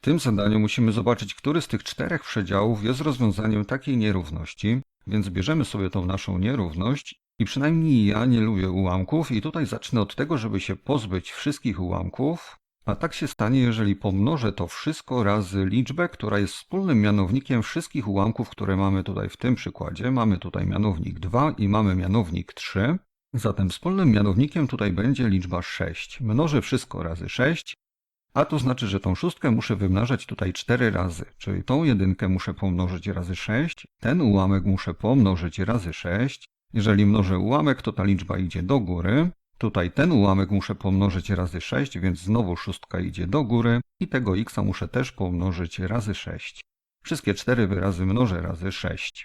W tym zadaniu musimy zobaczyć, który z tych czterech przedziałów jest rozwiązaniem takiej nierówności, więc bierzemy sobie tą naszą nierówność i przynajmniej ja nie lubię ułamków i tutaj zacznę od tego, żeby się pozbyć wszystkich ułamków, a tak się stanie, jeżeli pomnożę to wszystko razy liczbę, która jest wspólnym mianownikiem wszystkich ułamków, które mamy tutaj w tym przykładzie. Mamy tutaj mianownik 2 i mamy mianownik 3. Zatem wspólnym mianownikiem tutaj będzie liczba 6. Mnożę wszystko razy 6, a to znaczy, że tą szóstkę muszę wymnażać tutaj 4 razy, czyli tą jedynkę muszę pomnożyć razy 6, ten ułamek muszę pomnożyć razy 6. Jeżeli mnożę ułamek, to ta liczba idzie do góry. Tutaj ten ułamek muszę pomnożyć razy 6, więc znowu szóstka idzie do góry i tego x muszę też pomnożyć razy 6. Wszystkie cztery wyrazy mnożę razy 6.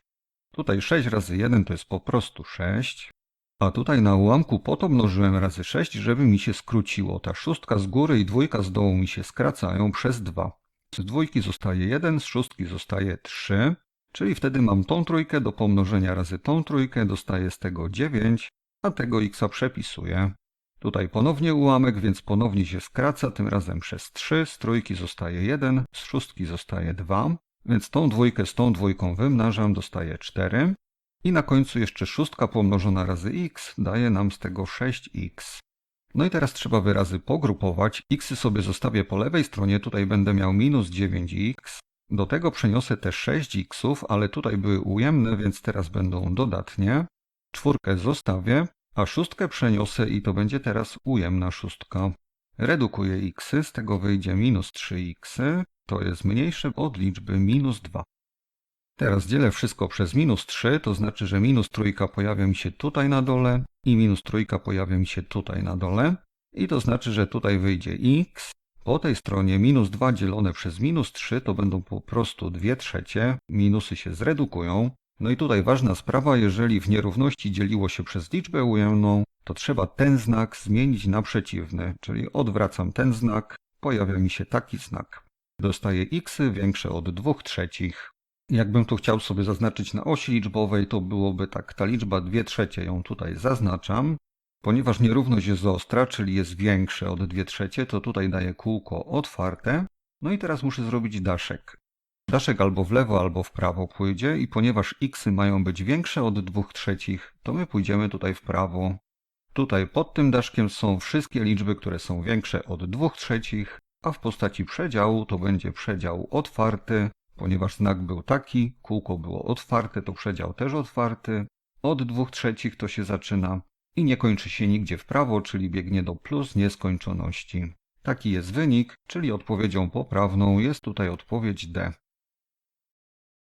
Tutaj 6 razy 1 to jest po prostu 6. A tutaj na ułamku po to mnożyłem razy 6, żeby mi się skróciło. Ta szóstka z góry i dwójka z dołu mi się skracają przez 2. Z dwójki zostaje 1, z szóstki zostaje 3. Czyli wtedy mam tą trójkę do pomnożenia razy tą trójkę, dostaję z tego 9, a tego x przepisuję. Tutaj ponownie ułamek, więc ponownie się skraca, tym razem przez 3, z trójki zostaje 1, z szóstki zostaje 2, więc tą dwójkę z tą dwójką wymnażam, dostaję 4. I na końcu jeszcze szóstka pomnożona razy x daje nam z tego 6x. No i teraz trzeba wyrazy pogrupować. x sobie zostawię po lewej stronie, tutaj będę miał minus 9x. Do tego przeniosę te 6x, ale tutaj były ujemne, więc teraz będą dodatnie. Czwórkę zostawię, a szóstkę przeniosę i to będzie teraz ujemna szóstka. Redukuję x, z tego wyjdzie minus 3x, to jest mniejsze od liczby minus 2. Teraz dzielę wszystko przez minus 3, to znaczy, że minus trójka pojawia mi się tutaj na dole i minus trójka pojawia mi się tutaj na dole. I to znaczy, że tutaj wyjdzie x. Po tej stronie minus 2 dzielone przez minus 3 to będą po prostu 2 trzecie. Minusy się zredukują. No i tutaj ważna sprawa, jeżeli w nierówności dzieliło się przez liczbę ujemną, to trzeba ten znak zmienić na przeciwny, czyli odwracam ten znak, pojawia mi się taki znak. Dostaję x większe od 2 trzecich. Jakbym tu chciał sobie zaznaczyć na osi liczbowej, to byłoby tak, ta liczba 2 trzecie ją tutaj zaznaczam. Ponieważ nierówność jest ostra, czyli jest większe od 2 trzecie, to tutaj daję kółko otwarte. No i teraz muszę zrobić daszek. Daszek albo w lewo, albo w prawo pójdzie i ponieważ xy mają być większe od 2 trzecich, to my pójdziemy tutaj w prawo. Tutaj pod tym daszkiem są wszystkie liczby, które są większe od 2 trzecich, a w postaci przedziału to będzie przedział otwarty, Ponieważ znak był taki, kółko było otwarte, to przedział też otwarty. Od 2 trzecich to się zaczyna i nie kończy się nigdzie w prawo, czyli biegnie do plus nieskończoności. Taki jest wynik, czyli odpowiedzią poprawną jest tutaj odpowiedź D.